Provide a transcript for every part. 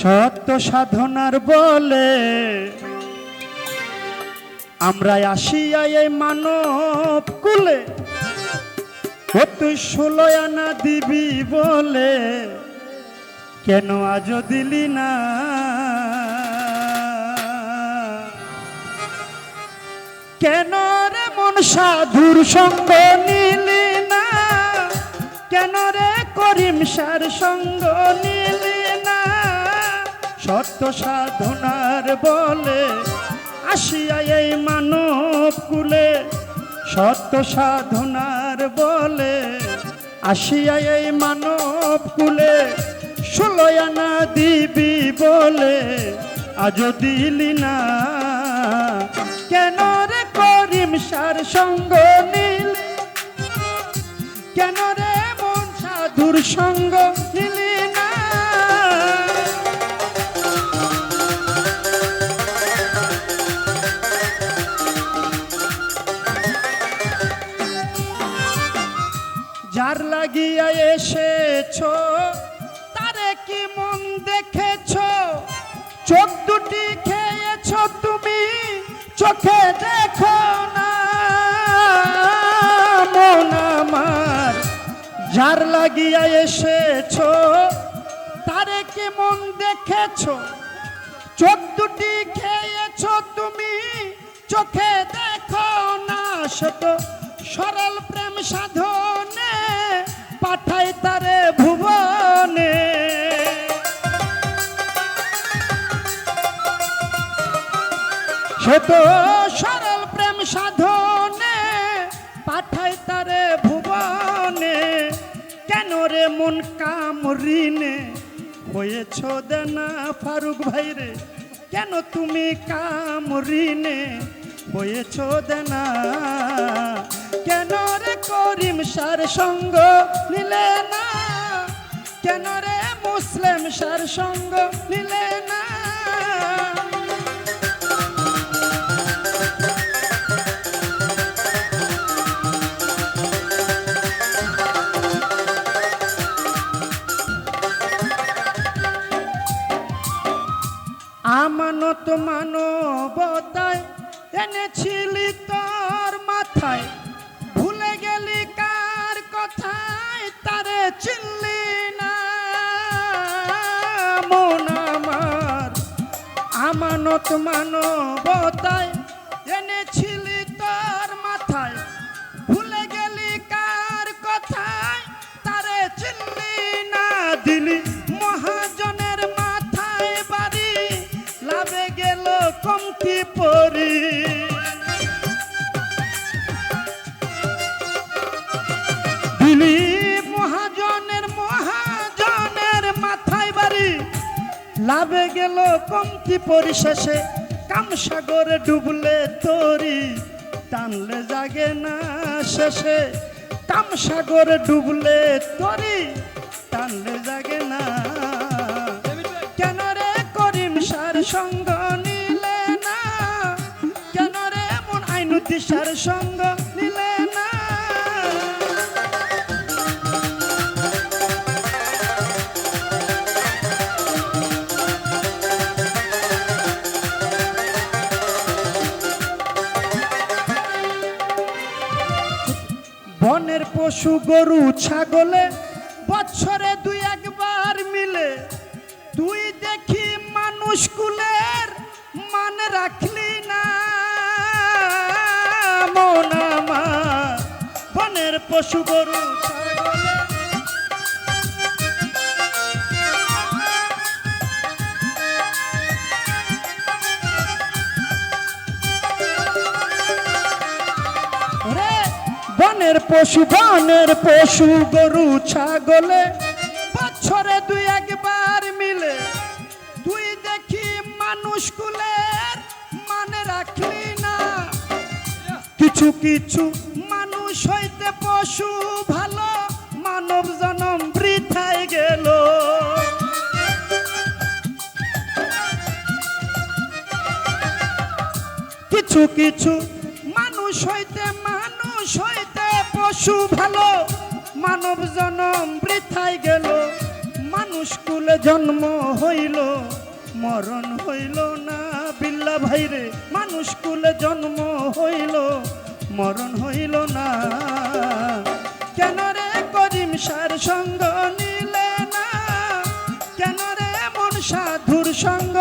সত্য সাধনার বলে আমরা আসিয়া এই মানব কুলে ও তুই আনা দিবি বলে, কেন আজ দিলি না? কেন রে মন সাধুর সঙ্গ নিলি না? কেন রে করিম সার সঙ্গ নিলি সত্য সাধনার বলে আসিয়া এই মানব কুলে। সত্য সাধনার বলে আসিয়া এই মানব কুলে। ষোলয়ানা দিবি বলে, আজও দিলি না। কেন রে করিম সার সঙ্গ নিলি? কেন রে মন সাধুর সঙ্গ নিলি? এসেছ? তারে কি মন দেখেছ? চোখ দুটি খেয়েছ তুমি? চোখে দেখো না। মন আমার, যার লাগিয়া এসেছ, তারে কি মন দেখেছ? চোখ দুটি খেয়েছ তুমি? চোখে দেখো না। শত সরল প্রেম সাধনে শত সরল প্রেম সাধনে পাঠাই তারে ভুবনে। কেন রে মন কাম ঋণে হয়েছ দেনা ফারুক ভাই রে, কেন তুমি কাম ঋণে হয়েছ দেনা। কেন রে করিম সার সঙ্গ নিলে না? কেন রে মুসলিম সার সঙ্গ নিলে না? আমানত মানবতায় এনেছিলি তোর মাথায়। ভুলে গেলি কার কথায় তারে চিনলি না। মন আমার আমানত মানবতায় দিলি মহাজনের মহাজনের মাথায় বাড়ি। লাভে গেল কমতি পরিশেষে কামসাগরে ডুবলে তরি। টানলে জাগে না শেষে কামসাগরে ডুবলে তরি। টানলে জাগে না। কেন রে করিম সার সঙ্গ নিলে না? কেন রে মন আইনুতি সার সঙ্গ পশু গরু ছাগলে বছরে দুই একবার মিলে তুই দেখি মানুষ কুলের মান রাখলি না। মন আমার, বনের পশু গরু ছাগলে বনের পশু বনের পশু, গরু, ছাগলে। বছরে দুই একবার মিলে তুই দেখি মানুষ কুলের মানে রাখলি না। কিছু কিছু মানুষ হইতে পশু ভালো, মানব জনম বৃথায় গেল। কিছু কিছু মানুষ হইতে পশু ভালো মানব জনম বৃথায় গেল। মানুষ কুলে জন্ম হইল, মরণ হইল না। বিল্লা ভাইরে মানুষ কুলে জন্ম হইল, মরণ হইল না। কেন রে করিম সার সঙ্গ নিলে না? কেন রে মন সাধুর সঙ্গ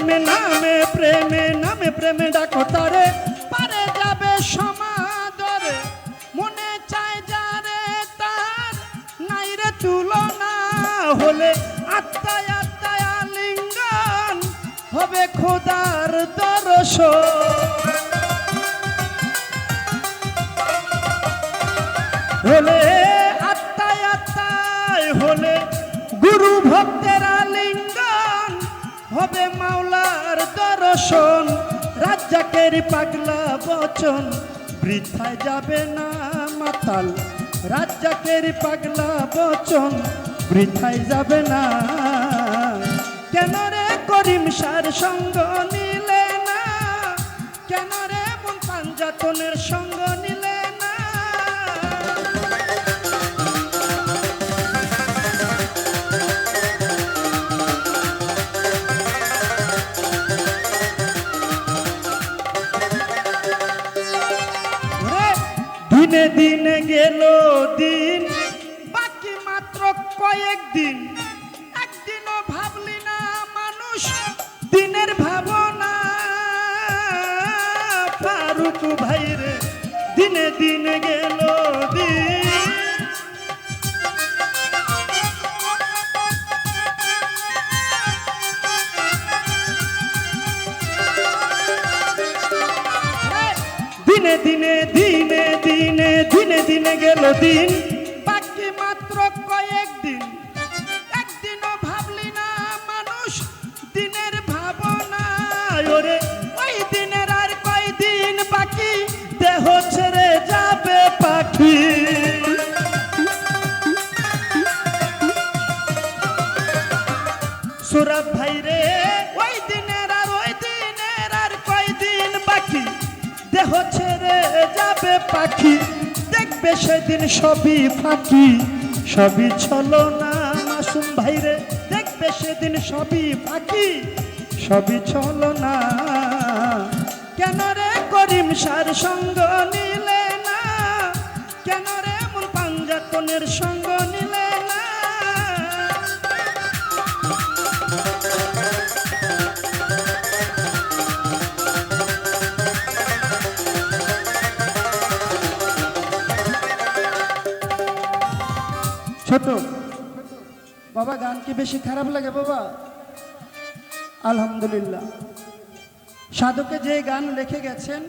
প্রেমে নামে প্রেমে নামে, প্রেমে ডাকো তারে। পারে যাবে সমাদরে, মনে চায় যারে তার। নাই রে তুলনা হলে আত্মায় আত্মায় আলিঙ্গন হবে খোদার দরস হলে দর্শন, রাজ্জাকের পাগলা বচন, বৃথায় যাবে না মাতাল। রাজ্জাকের পাগলা বচন, বৃথায় যাবে না। কেন রে করিম সার সঙ্গ নিলে না? কেন রে মন সঙ্গ দিনে দিনে দিনে দিনে দিনে দিনে গেল দিন। বাকি মাত্র কয়েক দিন। একদিনও ভাবলি না মানুষ, দিনের ভাবনা। ওরে, ওই দিনের আর কয়দিন বাকি? দেহ ছেড়ে যাবে পাখি। সুরভ ভাই রে, ওই দিনের দেহ ছেড়ে যাবে পাখি। দেখবে সেদিন সবই ফাঁকি। সবই ছলো না মাসুম ভাই রে, দেখবে সেদিন সবই ফাঁকি। সবই ছলো কেন রে করিম সার সঙ্গ নিলে না? কেন রে মন পাঞ্জাতনের সঙ্গ নিলে ছোট। বাবা, গান কি বেশি খারাপ লাগে বাবা? আলহামদুলিল্লাহ। সাধকে যে গান লিখে গেছেন,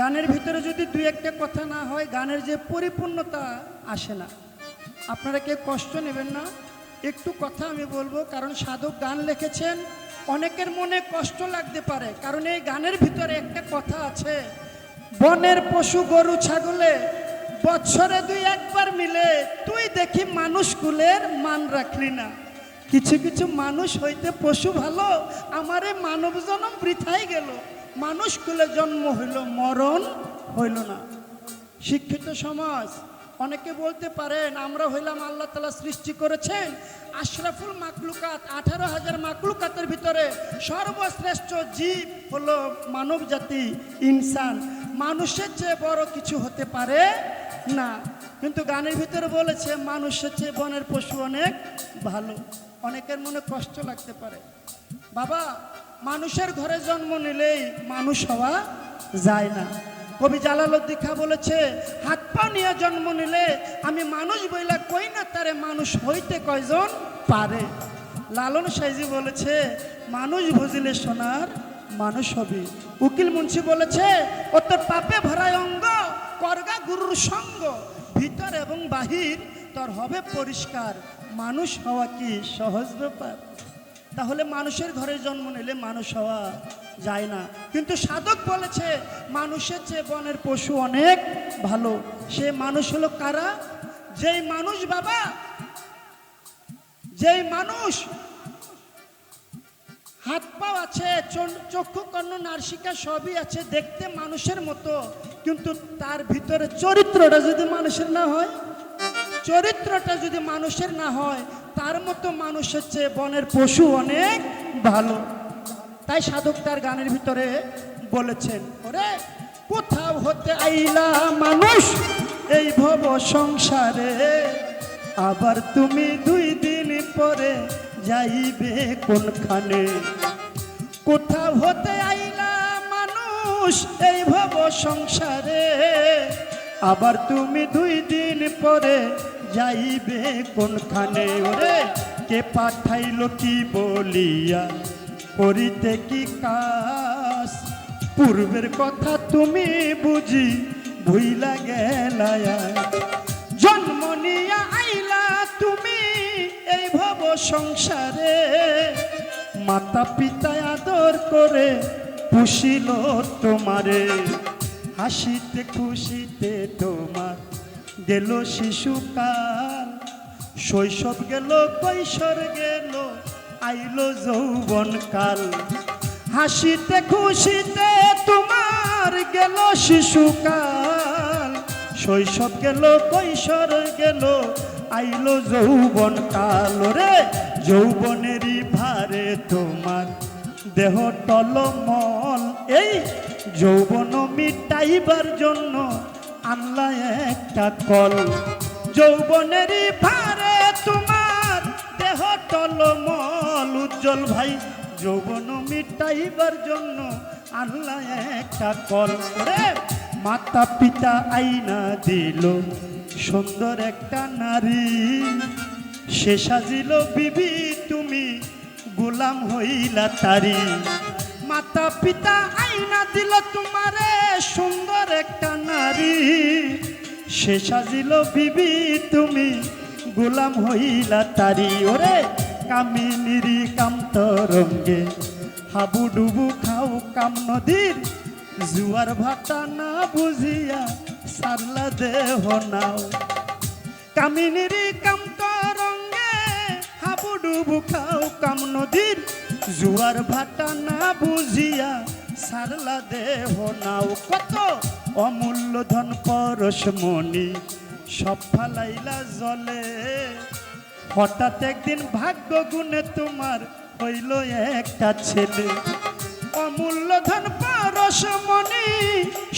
গানের ভিতরে যদি দুই একটা কথা না হয়, গানের যে পরিপূর্ণতা আসে না। আপনারা কেউ কষ্ট নেবেন না। একটু কথা আমি বলব, কারণ সাধক গান লিখেছেন, অনেকের মনে কষ্ট লাগতে পারে, কারণ এই গানের ভিতরে একটা কথা আছে, বনের পশু গরু ছাগলে বছরে দুই একবার মিলে তুই দেখি মানুষ কুলের মান রাখলি না। কিছু কিছু মানুষ হইতে পশু ভালো, আমারে মানব জন্ম বৃথাই গেল। মানুষ কুলে জন্ম হইল, মরণ হইল না। শিক্ষিত সমাজ, অনেকে বলতে পারেন, আমরা হইলাম আল্লাহ তালা সৃষ্টি করেছেন। আশরাফুল মাকলুকাত আঠারো হাজার মাকলুকাতের ভিতরে সর্বশ্রেষ্ঠ জীব হলো মানব জাতি ইনসান। মানুষের চেয়ে বড় কিছু হতে পারে না, কিন্তু গানের ভিতরে বলেছে মানুষের চেয়ে বনের পশু অনেক ভালো। অনেকের মনে কষ্ট লাগতে পারে। বাবা, মানুষের ঘরে জন্ম নিলেই মানুষ হওয়া যায় না। কবি জালালউদ্দিন খা বলেছে, হাত পা নিয়ে জন্ম নিলে আমি মানুষ বইলা কই না, তারে মানুষ হইতে কয়জন পারে? লালন সাইজি বলেছে, মানুষ বুঝিলে সোনার মানুষ হবে। উকিল মুন্সি বলেছে, ও তোর পাপে ভরায় অঙ্গ করগা গুরুর সঙ্গ, ভিতর এবং বাহির, তোর হবে পরিষ্কার। মানুষ হওয়া কি সহজ ব্যাপার? তাহলে মানুষের ঘরে জন্ম নিলে মানুষ হওয়া যায় না। কিন্তু সাধক বলেছে, মানুষের চেয়ে বনের পশু অনেক ভালো। সে মানুষ হলো কারা? যেই মানুষ বাবা, যেই মানুষ পাও আছে চক্ষু, কর্ণ, নার্সিকা সবই আছে দেখতে মানুষের মতো। কিন্তু তার ভিতরে চরিত্রটা যদি মানুষের না হয়, চরিত্রটা যদি মানুষের না হয়, তার মতো মানুষের চেয়ে বনের পশু অনেক ভালো। তাই সাধক তার গানের ভিতরে বলেছেন, ওরে, কোথাও হতে আইলা মানুষ এই ভব সংসারে। আবার তুমি দুই দিন পরে যাইবে কোনখানে? কোথাও হতে আইলা মানুষ এই ভব সংসারে। আবার তুমি দুই দিন পরে যাইবে কোনখানে? ওরে, কে পাঠাইল কি বলিয়া? করিতে কি কাজ? পূর্বের কথা তুমি বুঝি ভুইলা গেলায়া। জন্ম নিয়া আইলা তুমি এই ভব সংসারে। মাতা পিতা আদর করে পুষিল তোমারে। হাসিতে, খুশিতে তোমার গেল শিশুকাল। শৈশব গেল, কৈশোর গেল, আইল যৌবন কাল হাসিতে, খুশিতে তোমার গেল শিশুকাল। শৈশব গেল, কৈশোর গেল, আইল যৌবন কাল রে যৌবনেরই ভারে তোমার দেহ টলমল। এই যৌবন মিটাইবার জন্য আল্লাহ একটা কল। যৌবনেরই ভারে তোমার দেহ টলমল। উজ্জ্বল ভাই, যৌবন মিটাইবার জন্য আল্লাহ একটা কল। রে মাতা পিতা আইনা দিল, সুন্দর একটা নারী। সে সাজিল বিবি তুমি গোলাম হইলা তারি। মাতা পিতা আইনা দিল তোমারে সুন্দর একটা নারী। সে সাজিল, বিবি, তুমি গোলাম হইলা তারি। ওরে কামিনীরি কামতরঙ্গে হাবু ডুবু খাও কাম নদীর। জুয়ার ভাটা না বুঝিয়া সারলা দেহ নাও। কামিনীরি কাম ডুবু খাও কাম নদীর, জুয়ার ভাটা না বুঝিয়া সারলা দেহ নাও। কত অমূল্য ধন পরশমণি সব ফালাইলা জলে। হঠাৎ একদিন ভাগ্য গুণে তোমার হইল একটা ছেলে। অমূল্য ধন পরশমণি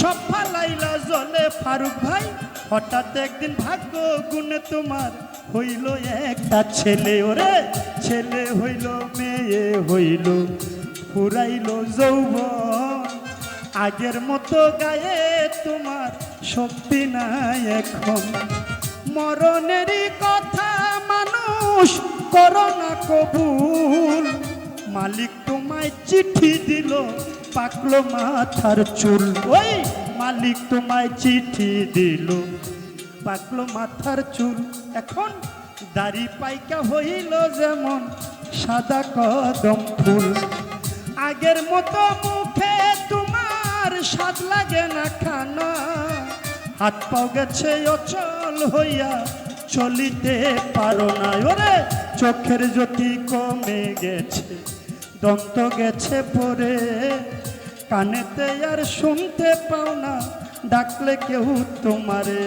সব ফালাইলা জলে। ফারুক ভাই, হঠাৎ একদিন ভাগ্য গুণে তোমার হইল একটা ছেলে, ওরে ছেলে হইল, মেয়ে হইল ফুরাইল যৌবন। আগের মতো গায়ে তোমার শক্তি নাই এখন। মরণেরই কথা মানুষ করো না কবুল। মালিক তোমায় চিঠি দিল, পাকলো মাথার চুল। ওই মালিক তোমায় চিঠি দিল। পাকলো মাথার চুল। এখন দাড়ি পাইকা হইল যেমন সাদা কদম ফুল। আগের মতো মুখে তোমার স্বাদ লাগে না খানা। হাত পাও গেছে অচল হইয়া চলিতে পারো না। ওরে, চোখের জ্যোতি কমে গেছে, দন্ত গেছে পরে কানেতে আর শুনতে পাও না, ডাকলে কেউ তোমারে।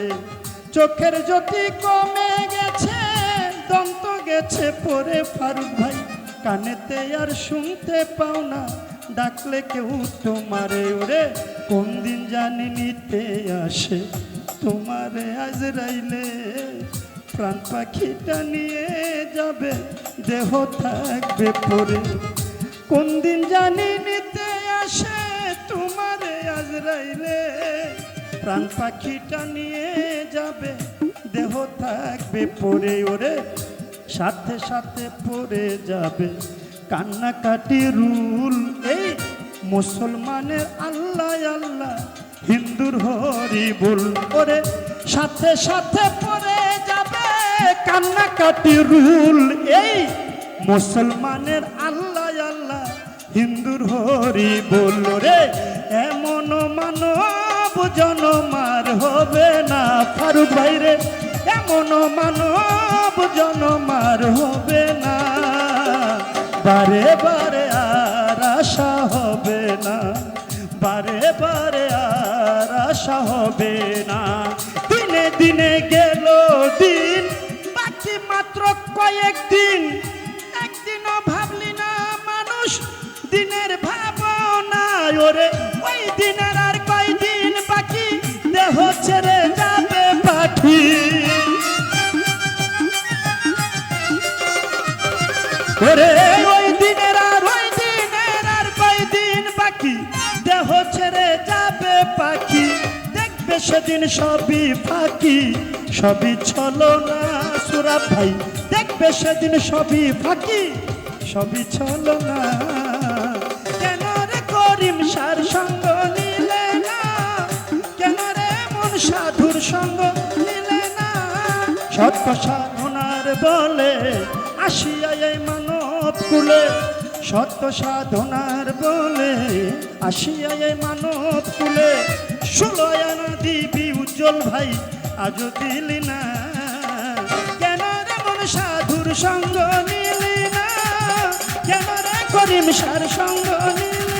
চোখের জ্যোতি কমে গেছে দন্ত গেছে পরে ফারুক ভাই। কানেতে আর শুনতে পাও না, ডাকলে কেউ তোমারে, ওরে, কোন দিন জানি নিতে আসে? তোমারে আজ রাইলে প্রাণ পাখিটা নিয়ে যাবে, দেহ থাকবে পরে। কোন দিন জানি নিতে আসে, তোমারে আজরাইলে প্রাণ পাখিটা নিয়ে যাবে, দেহ থাকবে পরে ওরে, সাথে সাথে পড়ে যাবে। কান্নাকাটি রুল, এই মুসলমানের আল্লাহ আল্লাহ, হিন্দুর হরি বল। ওরে, সাথে সাথে পরে যাবে কান্নাকাটি রুল, এই মুসলমানের আল্লাহ আল্লাহ, হিন্দুর হরি বল। রে এমন মানব জনমার হবে না। ফারুক ভাইরে এমন মানব জনমার হবে না। বারে বারে আর আশা হবে না। বারে বারে আর আশা হবে না। দিনে দিনে গেল দিন, বাকি মাত্র কয়েকদিন একদিনও ভাবলি না মানুষ, দিনের ভাবনা ওরে সেদিন সবই ফাঁকি, সবই ছলো না সুরা ভাই, দেখবে সেদিন সবই ফাঁকি, সবই ছলো না কেন রে করিম সার সঙ্গ নিলে না? কেন রে মন সাধুর সঙ্গ নিলে না? সত্য সাধনার বলে, আসিয়া এই মানব কুলে। সত্য সাধনার বলে, আসিয়া এই মানব কুলে। ষোলয়ানা উজ্জ্বল ভাই আজ দিলি না। কেন রে মন সাধুর সঙ্গ নিলি না? কেন রে করিম সার সঙ্গ নিলি